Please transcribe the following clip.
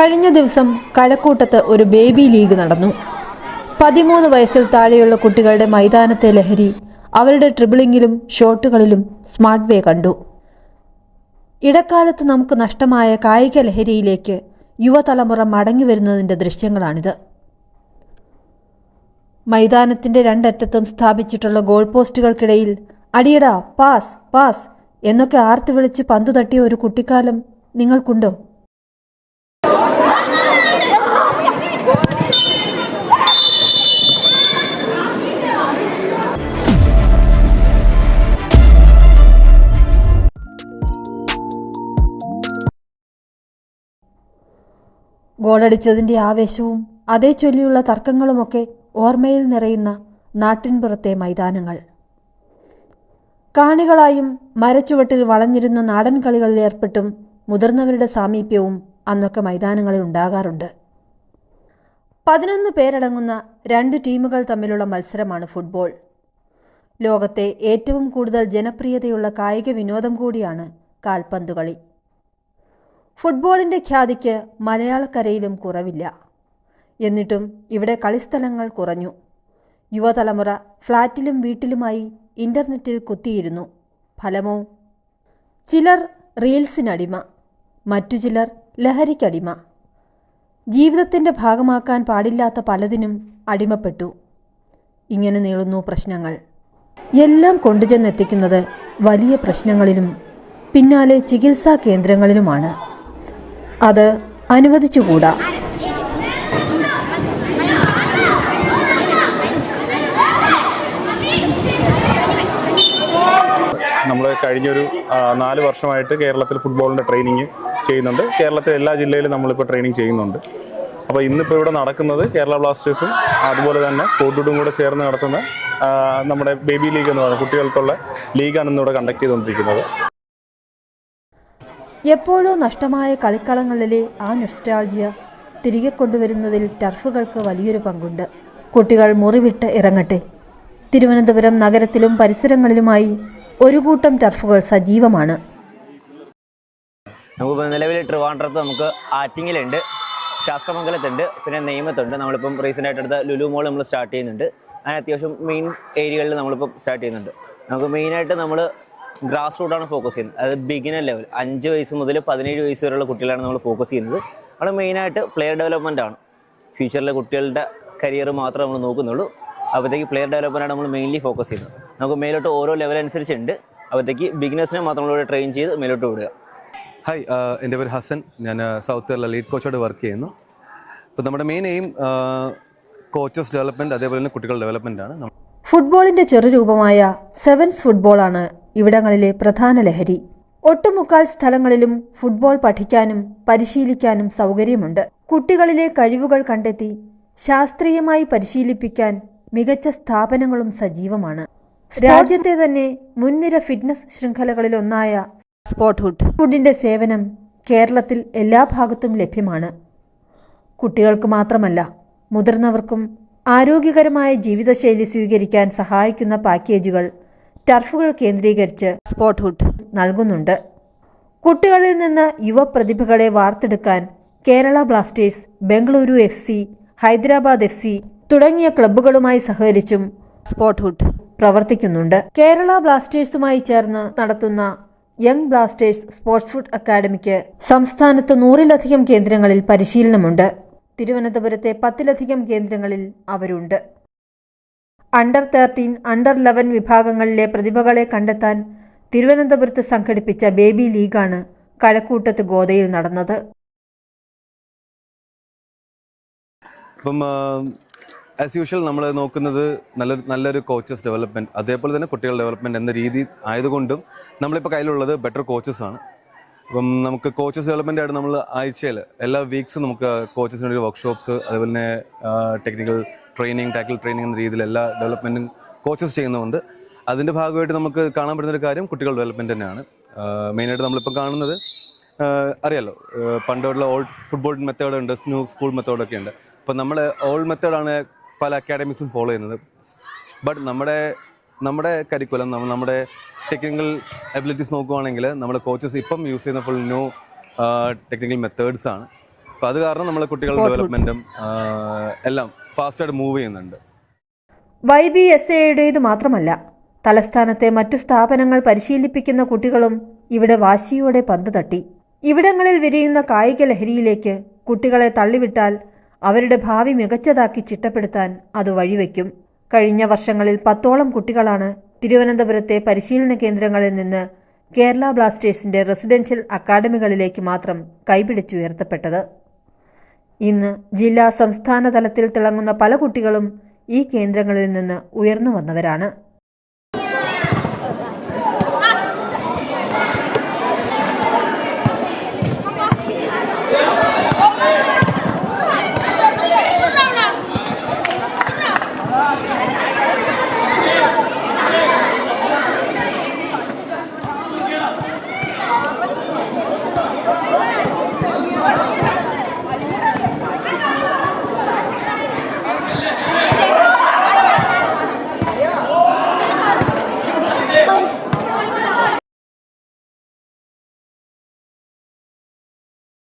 കഴിഞ്ഞ ദിവസം കഴക്കൂട്ടത്ത് ഒരു ബേബി ലീഗ് നടന്നു. പതിമൂന്ന് വയസ്സിൽ താഴെയുള്ള കുട്ടികളുടെ മൈതാനത്തെ ലഹരി അവരുടെ ട്രിബിളിങ്ങിലും ഷോട്ടുകളിലും സ്മാർട്ട് വേ കണ്ടു. ഇടക്കാലത്ത് നമുക്ക് നഷ്ടമായ കായിക ലഹരിയിലേക്ക് യുവതലമുറ മടങ്ങി വരുന്നതിന്റെ ദൃശ്യങ്ങളാണിത്. മൈതാനത്തിന്റെ രണ്ടറ്റത്തും സ്ഥാപിച്ചിട്ടുള്ള ഗോൾ പോസ്റ്റുകൾക്കിടയിൽ അടിയടാ പാസ് പാസ് എന്നൊക്കെ ആർത്തി വിളിച്ച് പന്തു തട്ടിയ ഒരു കുട്ടിക്കാലം നിങ്ങൾക്കുണ്ടോ? ഗോളടിച്ചതിന്റെ ആവേശവും അതേ ചൊല്ലിയുള്ള തർക്കങ്ങളുമൊക്കെ ഓർമ്മയിൽ നിറയുന്ന നാട്ടിൻപുറത്തെ മൈതാനങ്ങൾ. കാണികളായും മരച്ചുവട്ടിൽ വളഞ്ഞിരുന്ന നാടൻ കളികളിൽ ഏർപ്പെട്ടും മുതിർന്നവരുടെ സാമീപ്യവും അന്നൊക്കെ മൈതാനങ്ങളിൽ ഉണ്ടാകാറുണ്ട്. പതിനൊന്ന് പേരടങ്ങുന്ന രണ്ട് ടീമുകൾ തമ്മിലുള്ള മത്സരമാണ് ഫുട്ബോൾ. ലോകത്തെ ഏറ്റവും കൂടുതൽ ജനപ്രിയതയുള്ള കായിക വിനോദം കൂടിയാണ് കാൽപന്തുകളി ഫുട്ബോളിന്റെ ഖ്യാതിക്ക് മലയാളക്കരയിലും കുറവില്ല. എന്നിട്ടും ഇവിടെ കളിസ്ഥലങ്ങൾ കുറഞ്ഞു. യുവതലമുറ ഫ്ളാറ്റിലും വീട്ടിലുമായി ഇന്റർനെറ്റിൽ കുത്തിയിരുന്നു. ഫലമോ? ചിലർ റീൽസിനടിമ മറ്റു ചിലർ ലഹരിക്കടിമ. ജീവിതത്തിന്റെ ഭാഗമാക്കാൻ പാടില്ലാത്ത പലതിനും അടിമപ്പെട്ടു. ഇങ്ങനെ നീളുന്നു പ്രശ്നങ്ങൾ. എല്ലാം കൊണ്ടുചെന്നെത്തിക്കുന്നത് വലിയ പ്രശ്നങ്ങളിലും പിന്നാലെ ചികിത്സാ കേന്ദ്രങ്ങളിലുമാണ്. അത് അനുവദിച്ചുകൂടാ. നമ്മൾ കഴിഞ്ഞൊരു നാല് വർഷമായിട്ട് കേരളത്തിൽ ഫുട്ബോളിന്റെ ട്രെയിനിങ് ചെയ്യുന്നുണ്ട്. കേരളത്തിലെ എല്ലാ ജില്ലയിലും നമ്മളിപ്പോൾ ട്രെയിനിങ് ചെയ്യുന്നുണ്ട്. അപ്പോൾ ഇന്നിപ്പോൾ ഇവിടെ നടക്കുന്നത് കേരള ബ്ലാസ്റ്റേഴ്സും അതുപോലെ തന്നെ സ്പോർട്ടുഡും കൂടെ ചേർന്ന് നടത്തുന്ന നമ്മുടെ ബേബി ലീഗ് എന്ന് പറയുന്നത് കുട്ടികൾക്കുള്ള ലീഗാണ് ഇന്നിവിടെ കണ്ടക്ട് ചെയ്തുകൊണ്ടിരിക്കുന്നത്. എപ്പോഴോ നഷ്ടമായ കളിക്കളങ്ങളിലെ ആ നൊസ്റ്റാൾജിയ തിരികെ കൊണ്ടുവരുന്നതിൽ ടർഫുകൾക്ക് വലിയൊരു പങ്കുണ്ട്. കുട്ടികൾ മുറിവിട്ട് ഇറങ്ങട്ടെ. തിരുവനന്തപുരം നഗരത്തിലും പരിസരങ്ങളിലുമായി ഒരു കൂട്ടം ടർഫുകൾ സജീവമാണ്. നമുക്കിപ്പോൾ നിലവിൽ ട്രിവാൻഡ്രത്ത് നമുക്ക് ആറ്റിങ്ങിലുണ്ട് ശാസ്ത്രമംഗലത്തുണ്ട് പിന്നെ നെയ്മത്തുണ്ട്. നമ്മളിപ്പം റീസെന്റ് ആയിട്ട് എടുത്ത ലുലു മോൾ നമ്മൾ സ്റ്റാർട്ട് ചെയ്യുന്നുണ്ട്. അങ്ങനെ അത്യാവശ്യം മെയിൻ ഏരിയകളിൽ നമ്മളിപ്പം സ്റ്റാർട്ട് ചെയ്യുന്നുണ്ട്. നമുക്ക് മെയിനായിട്ട് നമ്മൾ ഗ്രാസ് റൂട്ടാണ് ഫോക്കസ് ചെയ്യുന്നത്. അതായത് ബിഗിനർ ലെവൽ അഞ്ച് വയസ്സ് മുതൽ പതിനേഴ് വയസ്സ് വരെയുള്ള കുട്ടികളാണ് നമ്മൾ ഫോക്കസ് ചെയ്യുന്നത്. നമ്മൾ മെയിനായിട്ട് പ്ലെയർ ഡെവലപ്മെന്റ് ആണ്. ഫ്യൂച്ചറിലെ കുട്ടികളുടെ കരിയർ മാത്രമേ നമ്മൾ നോക്കുന്നുള്ളൂ. അപ്പോഴത്തേക്ക് പ്ലെയർ ഡെവലപ്മെന്റാണ് നമ്മൾ മെയിൻലി ഫോക്കസ് ചെയ്യുന്നത്. നമുക്ക് മേലോട്ട് ഓരോ ലെവൽ അനുസരിച്ചുണ്ട്. അപ്പോഴത്തേക്ക് ബിഗിനേഴ്സിനെ മാത്രം നമ്മളിവിടെ ട്രെയിൻ ചെയ്ത് മേലോട്ട് വിടുക ഹായ് എന്റെ പേര് ഹസൻ. ഞാൻ സൗത്ത് കേരള ലീഡ് കോച്ചായിട്ട് വർക്ക് ചെയ്യുന്നു. അപ്പോൾ നമ്മുടെ മെയിൻ എയിം കോച്ചസ് ഡെവലപ്മെന്റ് അതേപോലെ തന്നെ കുട്ടികളുടെ ഡെവലപ്മെന്റ് ആണ്. ഫുട്ബോളിന്റെ ഫുട്ബോളിന്റെ ചെറുരൂപമായ സെവൻസ് ഫുട്ബോളാണ് ഇവിടങ്ങളിലെ പ്രധാന ലഹരി. ഒട്ടുമുക്കാൽ സ്ഥലങ്ങളിലും ഫുട്ബോൾ പഠിക്കാനും പരിശീലിക്കാനും സൗകര്യമുണ്ട്. കുട്ടികളിലെ കഴിവുകൾ കണ്ടെത്തി ശാസ്ത്രീയമായി പരിശീലിപ്പിക്കാൻ മികച്ച സ്ഥാപനങ്ങളും സജീവമാണ്. രാജ്യത്തെ തന്നെ മുൻനിര ഫിറ്റ്നസ് ശൃംഖലകളിലൊന്നായ സ്പോർട്ട് ഹുഡ് ഫുഡിന്റെ സേവനം കേരളത്തിൽ എല്ലാ ഭാഗത്തും ലഭ്യമാണ്. കുട്ടികൾക്ക് മാത്രമല്ല മുതിർന്നവർക്കും ആരോഗ്യകരമായ ജീവിതശൈലി സ്വീകരിക്കാൻ സഹായിക്കുന്ന പാക്കേജുകൾ ടർഫുകൾ കേന്ദ്രീകരിച്ച് സ്പോട്ട് ഹുഡ് നൽകുന്നുണ്ട്. കുട്ടികളിൽ നിന്ന് യുവപ്രതിഭകളെ വാർത്തെടുക്കാൻ Kerala Blasters Bengaluru F C Hyderabad F C തുടങ്ങിയ ക്ലബ്ബുകളുമായി സഹകരിച്ചും സ്പോട്ട് ഹുഡ് പ്രവർത്തിക്കുന്നുണ്ട്. കേരള ബ്ലാസ്റ്റേഴ്സുമായി ചേർന്ന് നടത്തുന്ന യങ് ബ്ലാസ്റ്റേഴ്സ് സ്പോർട്സ് ഫുഡ് അക്കാദമിക്ക് സംസ്ഥാനത്ത് നൂറിലധികം കേന്ദ്രങ്ങളിൽ പരിശീലനമുണ്ട്. തിരുവനന്തപുരത്തെ പത്തിലധികം കേന്ദ്രങ്ങളിൽ അവരുണ്ട്. അണ്ടർ തേർട്ടീൻ അണ്ടർ ലെവൻ വിഭാഗങ്ങളിലെ പ്രതിഭകളെ കണ്ടെത്താൻ തിരുവനന്തപുരത്ത് സംഘടിപ്പിച്ച ബേബി ലീഗാണ് കഴക്കൂട്ടത്ത് ഗോതയിൽ നടന്നത്. ആസ് യൂഷ്വൽ നമ്മൾ നോക്കുന്നത് നല്ലൊരു നല്ലൊരു കോച്ചസ് ഡെവലപ്മെന്റ് അതേപോലെ തന്നെ കുട്ടികളുടെ ഡെവലപ്മെന്റ് എന്ന രീതി ആയതുകൊണ്ടും നമ്മളിപ്പോൾ കയ്യിലുള്ളത് ബെറ്റർ കോച്ചസ് ആണ്. അപ്പം നമുക്ക് കോച്ചസ് ഡെവലപ്മെന്റ് ആയിട്ട് നമ്മൾ ആഴ്ചയിൽ എല്ലാ വീക്സും നമുക്ക് കോച്ചസിനുള്ള വർക്ക്ഷോപ്സ് അതേപോലെ തന്നെ ടെക്നിക്കൽ ട്രെയിനിങ് ടാക്കിൾ ട്രെയിനിങ് എന്ന രീതിയിൽ എല്ലാ ഡെവലപ്മെന്റും കോച്ചസ് ചെയ്യുന്നുണ്ട് അതിന്റെ ഭാഗമായിട്ട് നമുക്ക് കാണാൻ പറ്റുന്ന ഒരു കാര്യം കുട്ടികൾ ഡെവലപ്മെന്റ് തന്നെയാണ്. മെയിനായിട്ട് നമ്മളിപ്പോൾ കാണുന്നത് അറിയാലോ പണ്ടുള്ള ഓൾഡ് ഫുട്ബോൾ മെത്തേഡ് ഉണ്ട് ന്യൂ സ്കൂൾ മെത്തേഡൊക്കെ ഉണ്ട്. അപ്പോൾ നമ്മൾ ഓൾഡ് മെത്തേഡാണ് പല അക്കാഡമീസും ഫോളോ ചെയ്യുന്നത്. ബട്ട് നമ്മുടെ നമ്മുടെ കരിക്കുലം നമ്മുടെ ടെക്നിക്കൽ എബിലിറ്റീസ് നോക്കുവാണെങ്കിൽ നമ്മുടെ കോച്ചസ് ഇപ്പം യൂസ് ചെയ്യുന്ന ഫുൾ ന്യൂ ടെക്നിക്കൽ മെത്തേഡ്സ് ആണ്. അപ്പോൾ അത് കാരണം നമ്മളെ കുട്ടികളുടെ ഡെവലപ്മെന്റും എല്ലാം ഫാസ്റ്റായിട്ട് മൂവ് ചെയ്യുന്നുണ്ട്. വൈ ബി എസ് എയുടേത് മാത്രമല്ല തലസ്ഥാനത്തെ മറ്റു സ്ഥാപനങ്ങൾ പരിശീലിപ്പിക്കുന്ന കുട്ടികളും ഇവിടെ വാശിയോടെ പന്ത് തട്ടി. ഇവിടങ്ങളിൽ വിരിയുന്ന കായിക ലഹരിയിലേക്ക് കുട്ടികളെ തള്ളിവിട്ടാൽ അവരുടെ ഭാവി മികച്ചതാക്കി ചിട്ടപ്പെടുത്താൻ അത് വഴിവെക്കും. കഴിഞ്ഞ വർഷങ്ങളിൽ പത്തോളം കുട്ടികളാണ് തിരുവനന്തപുരത്തെ പരിശീലന കേന്ദ്രങ്ങളിൽ നിന്ന് കേരള ബ്ലാസ്റ്റേഴ്സിന്റെ റെസിഡൻഷ്യൽ അക്കാദമികളിലേക്ക് മാത്രം കൈപിടിച്ചുയർത്തപ്പെട്ടത്. ഇന്ന് ജില്ലാ സംസ്ഥാന തലത്തിൽ തിളങ്ങുന്ന പല കുട്ടികളും ഈ കേന്ദ്രങ്ങളിൽ നിന്ന് ഉയർന്നു വന്നവരാണ്.